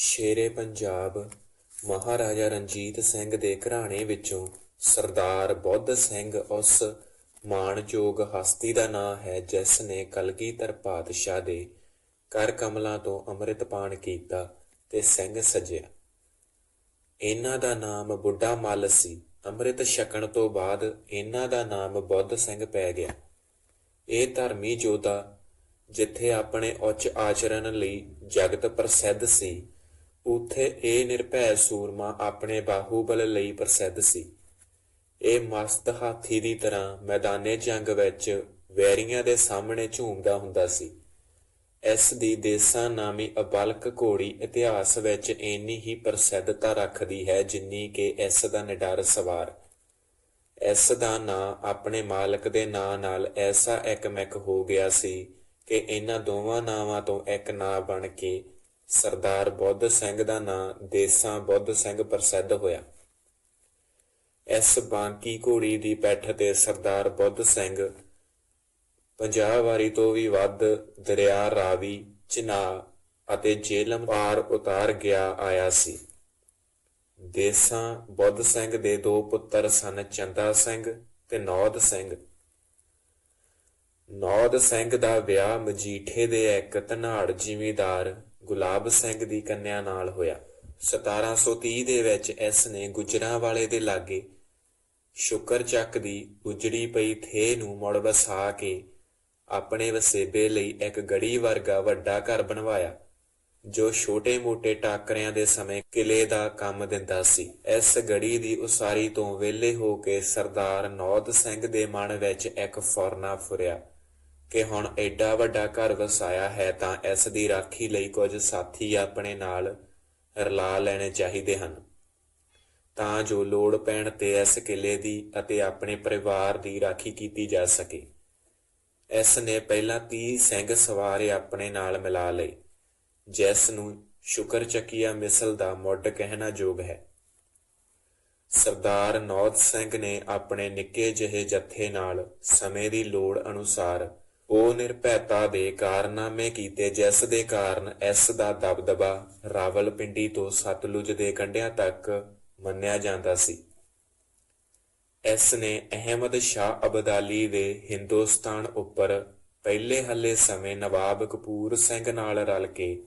ਸ਼ੇਰੇ ਪੰਜਾਬ, ਮਹਾਰਾਜਾ ਰਣਜੀਤ ਸਿੰਘ ਦੇ ਘਰਾਣੇ ਵਿੱਚੋਂ ਸਰਦਾਰ ਬੁੱਧ ਸਿੰਘ ਉਸ ਮਾਣਯੋਗ ਹਸਤੀ ਦਾ ਨਾਂ ਹੈ, ਜਿਸ ਨੇ ਕਲਗੀਧਰ ਪਾਤਸ਼ਾਹ ਦੇ ਕਰ ਕਮਲਾਂ ਤੋਂ ਅੰਮ੍ਰਿਤ ਪਾਨ ਕੀਤਾ ਤੇ ਸਿੰਘ ਸਜਿਆ। ਇਹਨਾਂ ਦਾ ਨਾਮ ਬੁੱਢਾ ਮੱਲ ਸੀ। ਅੰਮ੍ਰਿਤ ਛਕਣ ਤੋਂ ਬਾਅਦ ਇਹਨਾਂ ਦਾ ਨਾਮ ਬੁੱਧ ਸਿੰਘ ਪੈ ਗਿਆ। ਇਹ ਧਰਮੀ ਜੋਧਾ, ਜਿੱਥੇ ਆਪਣੇ ਉੱਚ ਆਚਰਣ ਲਈ ਜਗਤ ਪ੍ਰਸਿੱਧ ਸੀ ਉਥੇ ਇਹ ਨਿਰਭੈ ਸੂਰਮਾ ਆਪਣੇ ਬਾਹੂਬਲ ਲਈ ਪ੍ਰਸਿੱਧ ਸੀ। ਇਹ ਮਸਤ ਹਾਥੀ ਦੀ ਤਰ੍ਹਾਂ ਮੈਦਾਨੇ ਜੰਗ ਵਿੱਚ ਵੈਰੀਆਂ ਦੇ ਸਾਹਮਣੇ ਝੂਮਦਾ ਹੁੰਦਾ ਸੀ। ਇਸ ਦੀ ਦੇਸਾਂ ਨਾਮੀ ਅਬਲਕ ਘੋੜੀ ਇਤਿਹਾਸ ਵਿੱਚ ਇੰਨੀ ਹੀ ਪ੍ਰਸਿੱਧਤਾ ਰੱਖਦੀ ਹੈ ਜਿੰਨੀ ਕਿ ਇਸ ਦਾ ਨਿਡਰ ਸਵਾਰ। ਇਸ ਦਾ ਨਾਂ ਆਪਣੇ ਮਾਲਕ ਦੇ ਨਾਂ ਨਾਲ ਐਸਾ ਇੱਕਮਿਕ ਹੋ ਗਿਆ ਸੀ ਕਿ ਇਹਨਾਂ ਦੋਵਾਂ ਨਾਵਾਂ ਤੋਂ ਇੱਕ ਨਾਂ ਬਣ ਕੇ ਸਰਦਾਰ ਬੁੱਧ ਸਿੰਘ ਦਾ ਨਾਂ ਦੇਸਾਂ ਬੁੱਧ ਸਿੰਘ ਪ੍ਰਸਿੱਧ ਹੋਇਆ। ਇਸ ਬਾਂਕੀ ਘੋੜੀ ਦੀ ਪਿੱਠ ਤੇ ਸਰਦਾਰ ਬੁੱਧ ਸਿੰਘ ਪੰਜਾਹ ਵਾਰੀ ਤੋਂ ਵੀ ਵੱਧ ਦਰਿਆ ਰਾਵੀ ਚਨਾਬ ਅਤੇ ਜੇਲਮ ਪਾਰ ਉਤਾਰ ਗਿਆ ਆਇਆ ਸੀ। ਦੇਸਾਂ ਬੁੱਧ ਸਿੰਘ ਦੇ ਦੋ ਪੁੱਤਰ ਸਨ ਚੰਦਾ ਸਿੰਘ ਤੇ ਨੌਦ ਸਿੰਘ। ਨੌਦ ਸਿੰਘ ਦਾ ਵਿਆਹ ਮਜੀਠੇ ਦੇ ਇੱਕ ਧਨਾੜ ਜ਼ਿਮੀਦਾਰ ਗੁਲਾਬ ਸਿੰਘ ਦੀ ਕੰਨਿਆ ਨਾਲ ਹੋਇਆ। 1730 ਦੇ ਵਿੱਚ ਇਸ ਨੇ ਗੁਜਰਾਂਵਾਲੇ ਦੇ ਲਾਗੇ ਸ਼ੁਕਰ ਚੱਕ ਦੀ ਉਜੜੀ ਪਈ ਥੇ ਨੂੰ ਮੁੜ ਵਸਾ ਕੇ ਆਪਣੇ ਵਸੇਬੇ ਲਈ ਇੱਕ ਗੜੀ ਵਰਗਾ ਵੱਡਾ ਘਰ ਬਣਵਾਇਆ, ਜੋ ਛੋਟੇ-ਮੋਟੇ ਟਾਕਰਿਆਂ ਦੇ ਸਮੇਂ ਕਿਲੇ ਦਾ ਕੰਮ ਦਿੰਦਾ ਸੀ। ਇਸ ਗੜੀ ਦੀ ਉਸਾਰੀ ਤੋਂ ਵਿਹਲੇ ਹੋ ਕੇ ਸਰਦਾਰ ਨੌਦ ਸਿੰਘ ਦੇ ਮਨ ਵਿੱਚ ਇੱਕ ਫੁਰਨਾ ਫੁਰਿਆ। ਕਿ ਹੁਣ ਐਡਾ ਵੱਡਾ ਘਰ ਵਸਾਇਆ ਹੈ ਤਾਂ ਇਸ ਦੀ ਰਾਖੀ ਲਈ ਕੁਝ ਸਾਥੀ ਆਪਣੇ ਨਾਲ ਰਲਾ ਲੈਣੇ ਚਾਹੀਦੇ ਹਨ। ਤਾਂ ਜੋ ਲੋੜ ਪੈਣ ਤੇ ਇਸ ਕਿਲੇ ਦੀ ਅਤੇ ਆਪਣੇ ਪਰਿਵਾਰ ਦੀ ਰਾਖੀ ਕੀਤੀ ਜਾ ਸਕੇ। ਇਸ ਨੇ ਪਹਿਲਾਂ 30 ਸਿੰਘ ਸਵਾਰੇ ਆਪਣੇ ਨਾਲ ਮਿਲਾ ਲਏ, ਜਿਸ ਨੂੰ ਸ਼ੁਕਰ ਚੱਕੀਆ ਮਿਸਲ ਦਾ ਮੁੱਢ ਕਹਿਣਾ ਯੋਗ ਹੈ। ਸਰਦਾਰ ਨੌਦ ਸਿੰਘ ਨੇ ਆਪਣੇ ਨਿੱਕੇ ਜਿਹੇ ਜੱਥੇ ਨਾਲ ਸਮੇਂ ਦੀ ਲੋੜ ਅਨੁਸਾਰ ਉਹ ਨਿਰਭੈਤਾ ਦੇ ਕਾਰਨਾਮੇ ਕੀਤੇ ਜਿਸ ਦੇ ਕਾਰਨ ਇਸ ਦਾ ਦਬਦਬਾ ਰਾਵਲਪਿੰਡੀ ਤੋਂ ਸਤਲੁਜ ਦੇ ਕੰਢਿਆਂ ਤੱਕ ਮੰਨਿਆ ਜਾਂਦਾ ਸੀ। ਇਸ ਨੇ ਅਹਿਮਦ ਸ਼ਾਹ ਅਬਦਾਲੀ ਦੇ ਹਿੰਦੁਸਤਾਨ ਉੱਪਰ ਪਹਿਲੇ ਹੱਲੇ ਸਮੇਂ ਨਵਾਬ ਕਪੂਰ ਸਿੰਘ ਨਾਲ ਰਲ ਕੇ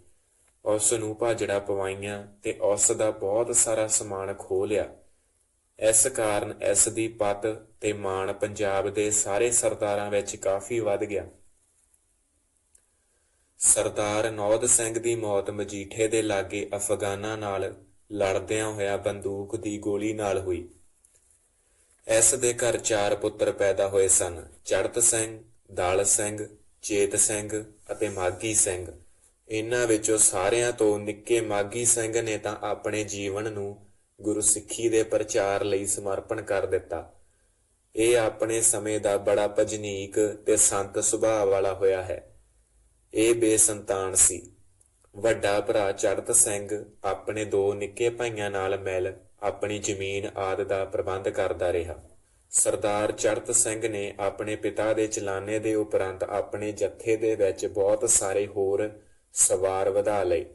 ਉਸ ਨੂੰ ਭਾਜੜਾ ਪਵਾਈਆਂ ਤੇ ਉਸ ਦਾ ਬਹੁਤ ਸਾਰਾ ਸਮਾਨ ਖੋਹ ਲਿਆ। ਇਸ ਕਾਰਨ ਇਸ ਦੀ ਪਤ ਤੇ ਮਾਣ ਪੰਜਾਬ ਦੇ ਸਾਰੇ ਸਰਦਾਰਾਂ ਵਿੱਚ ਕਾਫੀ ਵੱਧ ਗਿਆ। ਸਰਦਾਰ ਨੌਦ ਸਿੰਘ ਦੀ ਮੌਤ ਮਜੀਠੇ ਦੇ ਲਾਗੇ ਅਫਗਾਨਾਂ ਨਾਲ ਲੜਦਿਆਂ ਹੋਇਆ ਬੰਦੂਕ ਦੀ ਗੋਲੀ ਨਾਲ ਹੋਈ। ਇਸ ਦੇ ਘਰ ਚਾਰ ਪੁੱਤਰ ਪੈਦਾ ਹੋਏ ਸਨ, ਚੜਤ ਸਿੰਘ, ਦਲ ਸਿੰਘ, ਚੇਤ ਸਿੰਘ ਅਤੇ ਮਾਗੀ ਸਿੰਘ। ਇਹਨਾਂ ਵਿੱਚੋਂ ਸਾਰਿਆਂ ਤੋਂ ਨਿੱਕੇ ਮਾਗੀ ਸਿੰਘ ਨੇ ਤਾਂ ਆਪਣੇ ਜੀਵਨ ਨੂੰ ਗੁਰੂ ਸਿੱਖੀ ਦੇ ਪ੍ਰਚਾਰ ਲਈ ਸਮਰਪਣ ਕਰ ਦਿੱਤਾ। ਇਹ ਆਪਣੇ ਸਮੇਂ ਦਾ ਬੜਾ ਭਜਨੀਕ ਤੇ ਸੰਤ ਸੁਭਾਅ ਵਾਲਾ ਹੋਇਆ ਹੈ। ਇਹ ਬੇਸੰਤਾਨ ਸੀ। ਵੱਡਾ ਭਰਾ ਚੜਤ ਸਿੰਘ ਆਪਣੇ ਦੋ ਨਿੱਕੇ ਭਾਈਆਂ ਨਾਲ ਮਿਲ ਆਪਣੀ ਜ਼ਮੀਨ ਆਦ ਦਾ ਪ੍ਰਬੰਧ ਕਰਦਾ ਰਿਹਾ। ਸਰਦਾਰ ਚੜਤ ਸਿੰਘ ਨੇ ਆਪਣੇ ਪਿਤਾ ਦੇ ਚਲਾਨੇ ਦੇ ਉਪਰੰਤ ਆਪਣੇ ਜੱਥੇ ਦੇ ਵਿੱਚ ਬਹੁਤ ਸਾਰੇ ਹੋਰ ਸਵਾਰ ਵਧਾ ਲਏ।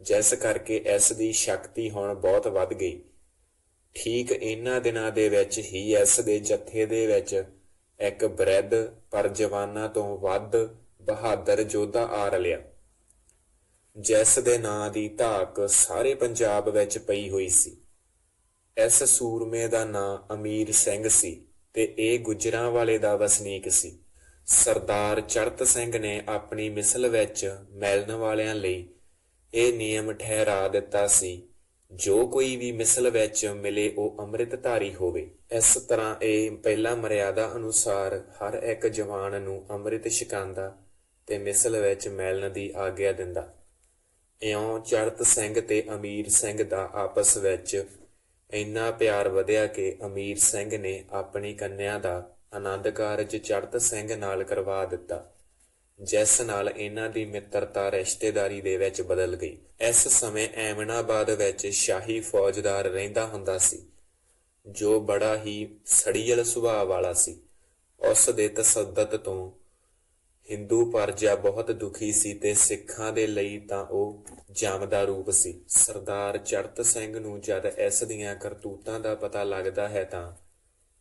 ਜਿਸ ਕਰਕੇ ਇਸ ਦੀ ਸ਼ਕਤੀ ਹੁਣ ਬਹੁਤ ਵੱਧ ਗਈ। ਠੀਕ ਇਹਨਾਂ ਦਿਨਾਂ ਦੇ ਵਿੱਚ ਹੀ ਇਸ ਦੇ ਜੱਥੇ ਦੇ ਵਿੱਚ ਇੱਕ ਬ੍ਰਿਧ ਪਰ ਜਵਾਨਾਂ ਤੋਂ ਵੱਧ ਬਹਾਦਰ ਯੋਧਾ ਆ ਰਲਿਆ। ਜਿਸ ਦੇ ਨਾਂ ਦੀ ਧਾਕ ਸਾਰੇ ਪੰਜਾਬ ਵਿੱਚ ਪਈ ਹੋਈ ਸੀ। ਇਸ ਸੂਰਮੇ ਦਾ ਨਾਂ ਅਮੀਰ ਸਿੰਘ ਸੀ ਤੇ ਇਹ ਗੁਜਰਾਂ ਵਾਲੇ ਦਾ ਵਸਨੀਕ ਸੀ। ਸਰਦਾਰ ਚੜਤ ਸਿੰਘ ਨੇ ਆਪਣੀ ਮਿਸਲ ਵਿੱਚ ਮਿਲਣ ਵਾਲਿਆਂ ਲਈ ਇਹ ਨਿਯਮ ਠਹਿਰਾ ਦਿੱਤਾ ਸੀ, ਜੋ ਕੋਈ ਵੀ ਮਿਸਲ ਵਿੱਚ ਮਿਲੇ ਉਹ ਅੰਮ੍ਰਿਤਧਾਰੀ ਹੋਵੇ। ਇਸ ਤਰ੍ਹਾਂ ਇਹ ਪਹਿਲਾ ਮਰਿਆਦਾ ਅਨੁਸਾਰ ਹਰ ਇੱਕ ਜਵਾਨ ਨੂੰ ਅੰਮ੍ਰਿਤ ਛਕਾਉਂਦਾ ਤੇ ਮਿਸਲ ਵਿੱਚ ਮਿਲਣ ਦੀ ਆਗਿਆ ਦਿੰਦਾ। ਇਉਂ ਚੜਤ ਸਿੰਘ ਤੇ ਅਮੀਰ ਸਿੰਘ ਦਾ ਆਪਸ ਵਿੱਚ ਇੰਨਾ ਪਿਆਰ ਵਧਿਆ ਕਿ ਅਮੀਰ ਸਿੰਘ ਨੇ ਆਪਣੀ ਕੰਨਿਆ ਦਾ ਆਨੰਦ ਕਾਰਜ ਚੜਤ ਸਿੰਘ ਨਾਲ ਕਰਵਾ ਦਿੱਤਾ। ਜਿਸ ਨਾਲ ਇਹਨਾਂ ਦੀ ਮਿੱਤਰਤਾ ਰਿਸ਼ਤੇਦਾਰੀ ਦੇ ਵਿੱਚ ਬਦਲ ਗਈ। ਇਸ ਸਮੇਂ ਐਮਨਾਬਾਦ ਵਿੱਚ ਸ਼ਾਹੀ ਫੌਜਦਾਰ ਰਹਿੰਦਾ ਹੁੰਦਾ ਸੀ, ਜੋ ਬੜਾ ਹੀ ਸੜੀਅਲ ਸੁਭਾਅ ਵਾਲਾ ਸੀ। ਉਸ ਦੇ ਤਸੱਦਦ ਤੋਂ ਹਿੰਦੂ ਪਰਜਾ ਬਹੁਤ ਦੁਖੀ ਸੀ ਤੇ ਸਿੱਖਾਂ ਦੇ ਲਈ ਤਾਂ ਉਹ ਜਮ ਦਾ ਰੂਪ ਸੀ। ਸਰਦਾਰ ਚੜਤ ਸਿੰਘ ਨੂੰ ਜਦ ਇਸ ਦੀਆਂ ਕਰਤੂਤਾਂ ਦਾ ਪਤਾ ਲੱਗਦਾ ਹੈ ਤਾਂ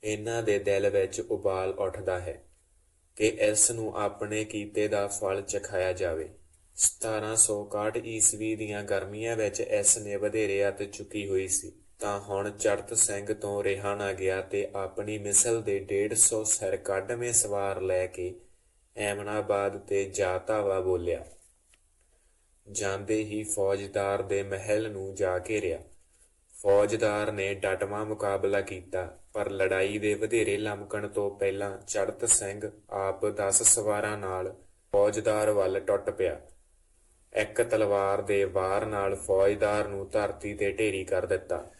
ਇਹਨਾਂ ਦੇ ਦਿਲ ਵਿੱਚ ਉਬਾਲ ਉੱਠਦਾ ਹੈ। ਕਿ ਇਸ ਨੂੰ ਆਪਣੇ ਕੀਤੇ ਦਾ ਫਲ ਚਖਾਇਆ ਜਾਵੇ। 1761 ਈਸਵੀ ਦੀਆਂ ਗਰਮੀਆਂ ਵਿੱਚ ਇਸ ਨੇ ਵਧੇਰੇ ਅੱਤ ਚੁੱਕੀ ਹੋਈ ਸੀ। ਤਾਂ ਹੁਣ ਚੜਤ ਸਿੰਘ ਤੋਂ ਰਿਹਾ ਨਾ ਗਿਆ ਤੇ ਆਪਣੀ ਮਿਸਲ ਦੇ 150 ਸਿਰ ਕੱਢਵੇਂ ਸਵਾਰ ਲੈ ਕੇ ਐਮਨਾਬਾਦ ਤੇ ਜਾ ਧਾਵਾ ਬੋਲਿਆ। ਜਾਂਦੇ ਹੀ ਫੌਜਦਾਰ ਦੇ ਮਹਿਲ ਨੂੰ ਜਾ ਕੇ ਘੇਰਿਆ। ਫੌਜਦਾਰ ਨੇ ਡਟਵਾਂ ਮੁਕਾਬਲਾ ਕੀਤਾ। ਪਰ ਲੜਾਈ ਦੇ ਵਧੇਰੇ ਲਮਕਣ ਤੋਂ ਪਹਿਲਾਂ ਚੜਤ ਸਿੰਘ ਆਪ 10 ਸਵਾਰਾਂ ਨਾਲ ਫੌਜਦਾਰ ਵੱਲ ਟੁੱਟ ਪਿਆ। ਇੱਕ ਤਲਵਾਰ ਦੇ ਵਾਰ ਨਾਲ ਫੌਜਦਾਰ ਨੂੰ ਧਰਤੀ ਤੇ ਢੇਰੀ ਕਰ ਦਿੱਤਾ।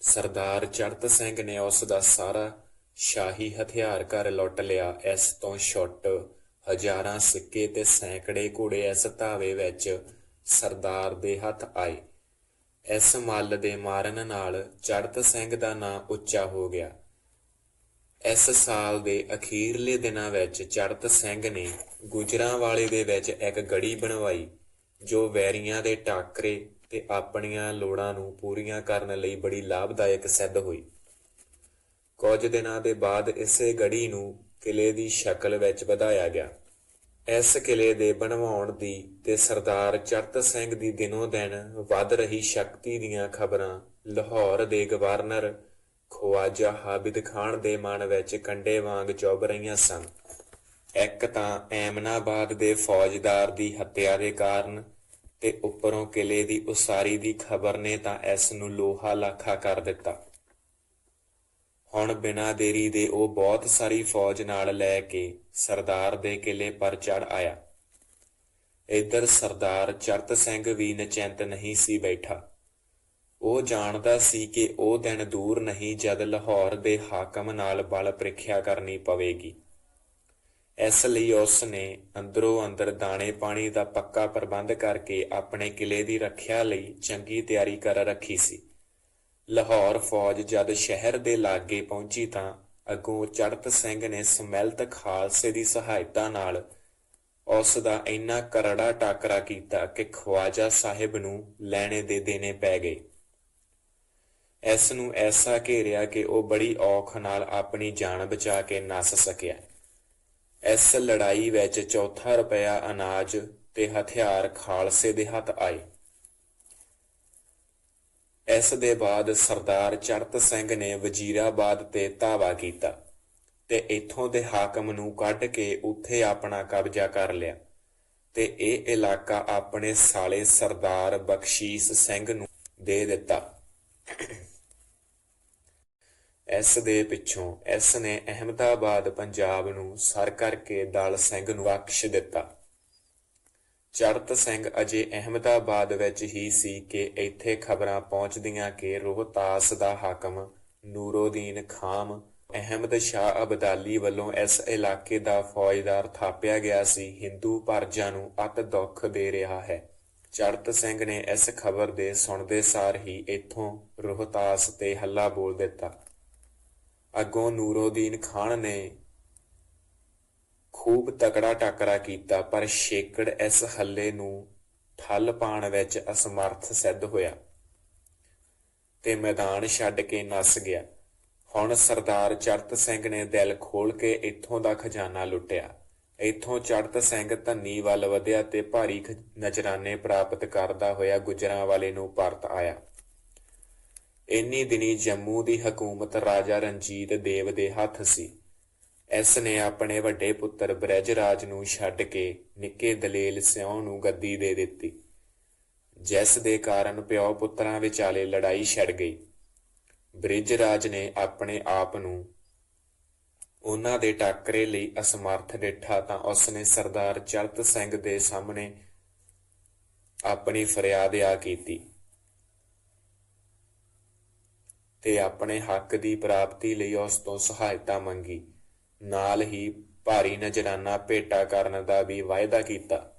ਸਰਦਾਰ ਚੜਤ ਸਿੰਘ ਨੇ ਉਸ ਦਾ ਸਾਰਾ ਸ਼ਾਹੀ ਹਥਿਆਰ ਘਰ ਲੁੱਟ ਲਿਆ। ਇਸ ਤੋਂ ਛੁੱਟ ਹਜ਼ਾਰਾਂ ਸਿੱਕੇ ਤੇ ਸੈਂਕੜੇ ਘੋੜੇ ਇਸ ਧਾਵੇ ਵਿੱਚ ਸਰਦਾਰ ਦੇ ਹੱਥ ਆਏ। ਇਸ ਮੱਲ ਦੇ ਮਾਰਨ ਨਾਲ ਚੜਤ ਸਿੰਘ ਦਾ ਨਾਂ ਉੱਚਾ ਹੋ ਗਿਆ। ਇਸ ਸਾਲ ਦੇ ਅਖੀਰਲੇ ਦਿਨਾਂ ਵਿੱਚ ਚੜਤ ਸਿੰਘ ਨੇ ਗੁਜਰਾਂ ਵਾਲੇ ਦੇ ਵਿੱਚ ਇੱਕ ਗੜੀ ਬਣਵਾਈ, ਜੋ ਵੈਰੀਆਂ ਦੇ ਟਾਕਰੇ ਤੇ ਆਪਣੀਆਂ ਲੋੜਾਂ ਨੂੰ ਪੂਰੀਆਂ ਕਰਨ ਲਈ ਬੜੀ ਲਾਭਦਾਇਕ ਸਿੱਧ ਹੋਈ। ਕੁਝ ਦਿਨਾਂ ਦੇ ਬਾਅਦ ਇਸੇ ਗੜੀ ਨੂੰ ਕਿਲੇ ਦੀ ਸ਼ਕਲ ਵਿੱਚ ਵਧਾਇਆ ਗਿਆ। ਇਸ ਕਿਲੇ ਦੇ ਬਣਵਾਉਣ ਦੀ ਤੇ ਸਰਦਾਰ ਚਰਤ ਸਿੰਘ ਦੀ ਦਿਨੋ ਦਿਨ ਵੱਧ ਰਹੀ ਸ਼ਕਤੀ ਦੀਆਂ ਖਬਰਾਂ ਲਾਹੌਰ ਦੇ ਗਵਰਨਰ ਖਵਾਜਾ ਹਾਬਿਦ ਖਾਨ ਦੇ ਮਨ ਵਿੱਚ ਕੰਡੇ ਵਾਂਗ ਚੁੱਭ ਰਹੀਆਂ ਸਨ। ਇੱਕ ਤਾਂ ਐਮਨਾਬਾਦ ਦੇ ਫੌਜਦਾਰ ਦੀ ਹੱਤਿਆ ਦੇ ਕਾਰਨ ਤੇ ਉੱਪਰੋਂ ਕਿਲੇ ਦੀ ਉਸਾਰੀ ਦੀ ਖਬਰ ਨੇ ਤਾਂ ਇਸ ਨੂੰ ਲੋਹਾ ਲਾਖਾ ਕਰ ਦਿੱਤਾ। ਹੁਣ ਬਿਨਾਂ ਦੇਰੀ ਦੇ ਉਹ ਬਹੁਤ ਸਾਰੀ ਫੌਜ ਨਾਲ ਲੈ ਕੇ ਸਰਦਾਰ ਦੇ ਕਿਲੇ ਪਰ ਚੜ ਆਇਆ। ਇੱਧਰ ਸਰਦਾਰ ਚਰਤ ਸਿੰਘ ਵੀ ਨਚਿੰਤ ਨਹੀਂ ਸੀ ਬੈਠਾ। ਉਹ ਜਾਣਦਾ ਸੀ ਕਿ ਉਹ ਦਿਨ ਦੂਰ ਨਹੀਂ ਜਦ ਲਾਹੌਰ ਦੇ ਹਾਕਮ ਨਾਲ ਬਲ ਪ੍ਰੀਖਿਆ ਕਰਨੀ ਪਵੇਗੀ। ਇਸ ਲਈ ਉਸ ਨੇ ਅੰਦਰੋਂ ਅੰਦਰ ਦਾਣੇ ਪਾਣੀ ਦਾ ਪੱਕਾ ਪ੍ਰਬੰਧ ਕਰਕੇ ਆਪਣੇ ਕਿਲੇ ਦੀ ਰੱਖਿਆ ਲਈ ਚੰਗੀ ਤਿਆਰੀ ਕਰ ਰੱਖੀ ਸੀ। ਲਾਹੌਰ ਫੌਜ ਜਦ ਸ਼ਹਿਰ ਦੇ ਲਾਗੇ ਪਹੁੰਚੀ ਤਾਂ ਅੱਗੋਂ ਚੜਤ ਸਿੰਘ ਨੇ ਸਮੈਲਤ ਖਾਲਸੇ ਦੀ ਸਹਾਇਤਾ ਨਾਲ ਉਸ ਦਾ ਇੰਨਾ ਕਰੜਾ ਟਾਕਰਾ ਕੀਤਾ ਕਿ ਖਵਾਜਾ ਸਾਹਿਬ ਨੂੰ ਲੈਣੇ ਦੇ ਦੇਣੇ ਪੈ ਗਏ। ਇਸ ਨੂੰ ਐਸਾ ਘੇਰਿਆ ਕਿ ਉਹ ਬੜੀ ਔਖ ਨਾਲ ਆਪਣੀ ਜਾਨ ਬਚਾ ਕੇ ਨੱਸ ਸਕਿਆ। ਇਸ ਲੜਾਈ ਵਿੱਚ ਚੌਥਾ ਰੁਪਇਆ ਅਨਾਜ ਤੇ ਹਥਿਆਰ ਖਾਲਸੇ ਦੇ ਹੱਥ ਆਏ। ਇਸ ਦੇ ਬਾਅਦ ਸਰਦਾਰ ਚੜਤ ਸਿੰਘ ਨੇ ਵਜ਼ੀਰਾਬਾਦ ਤੇ ਧਾਵਾ ਕੀਤਾ ਤੇ ਇਥੋਂ ਦੇ ਹਾਕਮ ਨੂੰ ਕੱਢ ਕੇ ਉੱਥੇ ਆਪਣਾ ਕਬਜ਼ਾ ਕਰ ਲਿਆ ਤੇ ਇਹ ਇਲਾਕਾ ਆਪਣੇ ਸਾਲੇ ਸਰਦਾਰ ਬਖਸ਼ੀਸ਼ ਸਿੰਘ ਨੂੰ ਦੇ ਦਿੱਤਾ। ਇਸ ਦੇ ਪਿੱਛੋਂ ਇਸ ਨੇ ਅਹਿਮਦਾਬਾਦ, ਪੰਜਾਬ ਨੂੰ ਸਰ ਕਰਕੇ ਦਲ ਸਿੰਘ ਨੂੰ ਬਖਸ਼ ਦਿੱਤਾ। ਚੜਤ ਸਿੰਘ ਅਜੇ ਅਹਿਮਦਾਬਾਦ ਵਿੱਚ ਹੀ ਸੀ ਕਿ ਇੱਥੇ ਖਬਰਾਂ ਪਹੁੰਚਦੀਆਂ ਕਿ ਰੋਹਤਾਸ ਦਾ ਹਾਕਮ ਨੂਰੋਦੀਨ ਖਾਮ ਅਹਿਮਦ ਸ਼ਾਹ ਅਬਦਾਲੀ ਵੱਲੋਂ ਇਸ ਇਲਾਕੇ ਦਾ ਫੌਜਦਾਰ ਥਾਪਿਆ ਗਿਆ ਸੀ। ਹਿੰਦੂ ਪਰਜਾ ਨੂੰ ਅਤ ਦੁੱਖ ਦੇ ਰਿਹਾ ਹੈ। ਚੜਤ ਸਿੰਘ ਨੇ ਇਸ ਖਬਰ ਦੇ ਸੁਣਦੇ ਸਾਰ ਹੀ ਇੱਥੋਂ ਰੋਹਤਾਸ ਤੇ ਹੱਲਾ ਬੋਲ ਦਿੱਤਾ। ਅੱਗੋਂ ਨੂਰੋਦੀਨ ਖਾਨ ਨੇ ਖੂਬ ਤਕੜਾ ਟਾਕਰਾ ਕੀਤਾ, ਪਰ ਸ਼ੇਕੜ ਇਸ ਹੱਲੇ ਨੂੰ ਠੱਲ ਪਾਣ ਵਿੱਚ ਅਸਮਰਥ ਸਿੱਧ ਹੋਇਆ ਤੇ ਮੈਦਾਨ ਛੱਡ ਕੇ ਨੱਸ ਗਿਆ। ਹੁਣ ਸਰਦਾਰ ਚੜਤ ਸਿੰਘ ਨੇ ਦਿਲ ਖੋਲ ਕੇ ਇੱਥੋਂ ਦਾ ਖਜ਼ਾਨਾ ਲੁੱਟਿਆ। ਇੱਥੋਂ ਚੜਤ ਸਿੰਘ ਧੰਨੀ ਵੱਲ ਵਧਿਆ ਤੇ ਭਾਰੀ ਖ- ਨਜਰਾਨੇ ਪ੍ਰਾਪਤ ਕਰਦਾ ਹੋਇਆ ਗੁਜਰਾਂ ਵਾਲੇ ਨੂੰ ਪਰਤ ਆਇਆ। ਇੰਨੀ ਦਿਨੀ ਜੰਮੂ ਦੀ ਹਕੂਮਤ ਰਾਜਾ ਰਣਜੀਤ ਦੇਵ ਦੇ ਹੱਥ ਸੀ। ਇਸ ਨੇ ਆਪਣੇ ਵੱਡੇ ਪੁੱਤਰ ਬ੍ਰਜਰਾਜ ਨੂੰ ਛੱਡ ਕੇ ਨਿੱਕੇ ਦਲੇਲ ਸਿਉ ਨੂੰ ਗੱਦੀ ਦੇ ਦਿੱਤੀ, ਜਿਸ ਦੇ ਕਾਰਨ ਪਿਓ ਪੁੱਤਰਾਂ ਵਿਚਾਲੇ ਲੜਾਈ ਛਿੜ ਗਈ। ਬ੍ਰਿਜਰਾਜ ਨੇ ਆਪਣੇ ਆਪ ਨੂੰ ਉਹਨਾਂ ਦੇ ਟਾਕਰੇ ਲਈ ਅਸਮਰਥ ਡਿੱਠਾ ਤਾਂ ਉਸਨੇ ਸਰਦਾਰ ਚਰਤ ਸਿੰਘ ਦੇ ਸਾਹਮਣੇ ਆਪਣੀ ਫਰਿਆਦ ਆ ਕੀਤੀ ਤੇ ਆਪਣੇ ਹੱਕ ਦੀ ਪ੍ਰਾਪਤੀ ਲਈ ਉਸ ਤੋਂ ਸਹਾਇਤਾ ਮੰਗੀ। ਨਾਲ ਹੀ ਭਾਰੀ ਨਜਰਾਨਾ ਭੇਟਾ ਕਰਨ ਦਾ ਵੀ ਵਾਅਦਾ ਕੀਤਾ।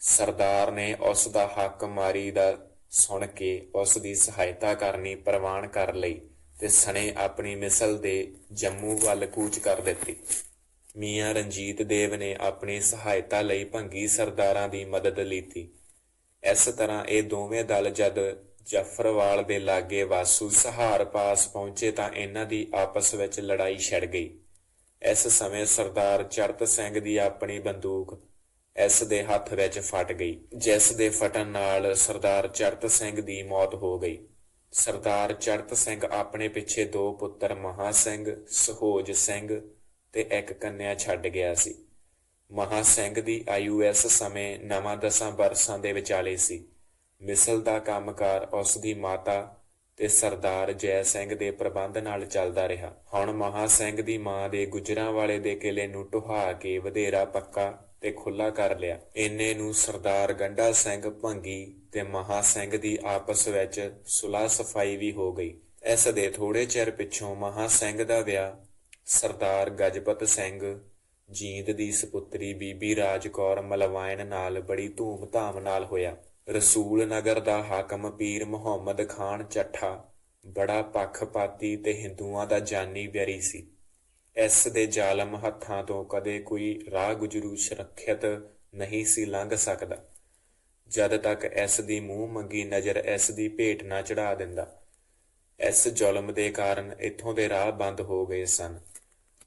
ਸਰਦਾਰ ਨੇ ਉਸ ਦਾ ਹੱਕ ਮਾਰੀ ਦਾ ਸੁਣ ਕੇ ਉਸ ਦੀ ਸਹਾਇਤਾ ਕਰਨੀ ਪ੍ਰਵਾਨ ਕਰ ਲਈ ਤੇ ਸਣੇ ਆਪਣੀ ਮਿਸਲ ਦੇ ਜੰਮੂ ਵੱਲ ਕੂਚ ਕਰ ਦਿੱਤੀ। ਮੀਆਂ ਰਣਜੀਤ ਦੇਵ ਨੇ ਆਪਣੀ ਸਹਾਇਤਾ ਲਈ ਭੰਗੀ ਸਰਦਾਰਾਂ ਦੀ ਮਦਦ ਲਈ ਇਸ ਤਰ੍ਹਾਂ ਇਹ ਦੋਵੇਂ ਦਲ ਜਦ ਜਫਰਵਾਲ ਦੇ ਲਾਗੇ ਵਾਸੂ ਸਹਾਰ ਪਾਸ ਪਹੁੰਚੇ ਤਾਂ ਇਹਨਾਂ ਦੀ ਆਪਸ ਵਿੱਚ ਲੜਾਈ ਛਿੜ ਗਈ। ਇਸ ਸਮੇਂ ਸਰਦਾਰ ਚਰਤ ਸਿੰਘ ਦੀ ਆਪਣੀ ਬੰਦੂਕ ਇਸ ਦੇ ਹੱਥ ਵਿੱਚ ਫਟ ਗਈ, ਜਿਸ ਦੇ ਫਟਣ ਨਾਲ ਸਰਦਾਰ ਚਰਤ ਸਿੰਘ ਦੀ ਮੌਤ ਹੋ ਗਈ। ਸਰਦਾਰ ਚਰਤ ਸਿੰਘ ਆਪਣੇ ਪਿੱਛੇ ਦੋ ਪੁੱਤਰ ਮਹਾ ਸਿੰਘ, ਸਹੋਜ ਸਿੰਘ ਤੇ ਇੱਕ ਕੰਨਿਆ ਛੱਡ ਗਿਆ ਸੀ। ਮਹਾ ਸਿੰਘ ਦੀ ਆਯੂ ਇਸ ਸਮੇਂ ਨਵਾਂ ਦਸਾਂ ਬਰਸਾਂ ਦੇ ਵਿਚਾਲੇ ਸੀ। ਮਿਸਲ ਦਾ ਕੰਮਕਾਰ ਉਸ ਦੀ ਮਾਤਾ ਤੇ ਸਰਦਾਰ ਜੈ ਸਿੰਘ ਦੇ ਪ੍ਰਬੰਧ ਨਾਲ ਚੱਲਦਾ ਰਿਹਾ। ਹੁਣ ਮਹਾ ਸਿੰਘ ਦੀ ਮਾਂ ਦੇ ਗੁਜਰਾਂ ਵਾਲੇ ਦੇ ਕਿਲੇ ਨੂੰ ਢੁਹਾ ਕੇ ਵਧੇਰਾ ਪੱਕਾ ਤੇ ਖੁੱਲਾ ਕਰ ਲਿਆ। ਇੰਨੇ ਨੂੰ ਸਰਦਾਰ ਗੰਡਾ ਸਿੰਘ ਭੰਗੀ ਤੇ ਮਹਾ ਸਿੰਘ ਦੀ ਆਪਸ ਵਿੱਚ ਸੁਲਾ ਸਫ਼ਾਈ ਵੀ ਹੋ ਗਈ। ਇਸ ਦੇ ਥੋੜੇ ਚਿਰ ਪਿੱਛੋਂ ਮਹਾ ਸਿੰਘ ਦਾ ਵਿਆਹ ਸਰਦਾਰ ਗਜਪਤ ਸਿੰਘ ਜੀਂਦ ਦੀ ਸੁਪੁੱਤਰੀ ਬੀਬੀ ਰਾਜ ਕੌਰ ਮਲਵਾਇਨ ਨਾਲ ਬੜੀ ਧੂਮ-ਧਾਮ ਨਾਲ ਹੋਇਆ। ਰਸੂਲ ਨਗਰ ਦਾ ਹਾਕਮ ਪੀਰ ਮੁਹੰਮਦ ਖਾਨ ਚੱਠਾ ਬੜਾ ਪੱਖਪਾਤੀ ਤੇ ਹਿੰਦੂਆਂ ਦਾ ਜਾਨੀ ਵਿਅਰੀ ਸੀ। ਇਸ ਦੇ ਜ਼ਾਲਮ ਹੱਥਾਂ ਤੋਂ ਕਦੇ ਕੋਈ ਰਾਹ ਗੁਜਰੂ ਸੁਰੱਖਿਅਤ ਨਹੀਂ ਸੀ ਲੰਘ ਸਕਦਾ। ਜਦ ਤੱਕ ਇਸ ਦੀ ਮੂੰਹ ਮੰਗੀ ਨਜ਼ਰ ਇਸ ਦੀ ਭੇਟ ਨਾ ਚੜਾ ਦਿੰਦਾ, ਇਸ ਜ਼ੁਲਮ ਦੇ ਕਾਰਨ ਇੱਥੋਂ ਦੇ ਰਾਹ ਬੰਦ ਹੋ ਗਏ ਸਨ।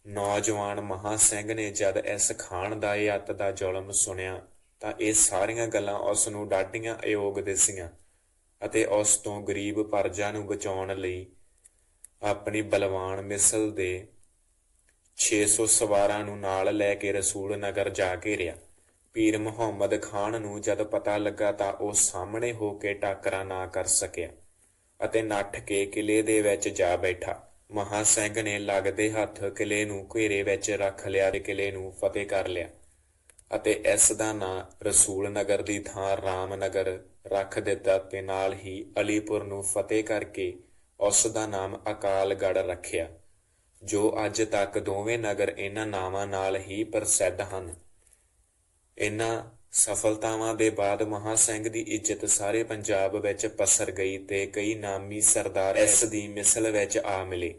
ਨੌਜਵਾਨ ਮਹਾ ਸਿੰਘ ਨੇ ਜਦ ਇਸ ਖਾਨ ਦਾ ਇਹ ਅੱਤ ਦਾ ਜ਼ੁਲਮ ਸੁਣਿਆ ਤਾਂ ਇਹ ਸਾਰੀਆਂ ਗੱਲਾਂ ਉਸ ਨੂੰ ਡਾਢੀਆਂ ਅਯੋਗ ਦਿਸੀਆਂ ਅਤੇ ਉਸ ਤੋਂ ਗਰੀਬ ਪਰਜਾ ਨੂੰ ਬਚਾਉਣ ਲਈ ਆਪਣੀ ਬਲਵਾਨ ਮਿਸਲ ਦੇ 600 ਸਵਾਰਾਂ ਨੂੰ ਨਾਲ ਲੈ ਕੇ ਰਸੂਲ ਨਗਰ ਜਾ ਘੇਰਿਆ ਪੀਰ ਮੁਹੰਮਦ ਖਾਨ ਨੂੰ ਜਦ ਪਤਾ ਲੱਗਾ ਤਾਂ ਉਹ ਸਾਹਮਣੇ ਹੋ ਕੇ ਟਾਕਰਾ ਨਾ ਕਰ ਸਕਿਆ ਅਤੇ ਨੱਠ ਕੇ ਕਿਲੇ ਦੇ ਵਿੱਚ ਜਾ ਬੈਠਾ। ਮਹਾ ਸਿੰਘ ਨੇ ਲੱਗਦੇ ਹੱਥ ਕਿਲੇ ਨੂੰ ਘੇਰੇ ਵਿੱਚ ਰੱਖ ਲਿਆ ਤੇ ਕਿਲੇ ਨੂੰ ਫਤਿਹ ਕਰ ਲਿਆ। ਅਤੇ ਇਸ ਦਾ ਨਾਂ ਰਸੂਲ ਨਗਰ ਦੀ ਥਾਂ ਰਾਮਨਗਰ ਰੱਖ ਦਿੱਤਾ ਤੇ ਨਾਲ ਹੀ ਅਲੀਪੁਰ ਨੂੰ ਫਤਿਹ ਕਰਕੇ ਉਸ ਦਾ ਨਾਮ ਅਕਾਲਗੜ੍ਹ ਰੱਖਿਆ, ਜੋ ਅੱਜ ਤੱਕ ਦੋਵੇਂ ਨਗਰ ਇਹਨਾਂ ਨਾਵਾਂ ਨਾਲ ਹੀ ਪ੍ਰਸਿੱਧ ਹਨ। ਇਹਨਾਂ ਸਫਲਤਾਵਾਂ ਦੇ ਬਾਅਦ ਮਹਾ ਸਿੰਘ ਦੀ ਇੱਜ਼ਤ ਸਾਰੇ ਪੰਜਾਬ ਵਿੱਚ ਪਸਰ ਗਈ ਤੇ ਕਈ ਨਾਮੀ ਸਰਦਾਰ ਇਸ ਦੀ ਮਿਸਲ ਵਿੱਚ ਆ ਮਿਲੇ।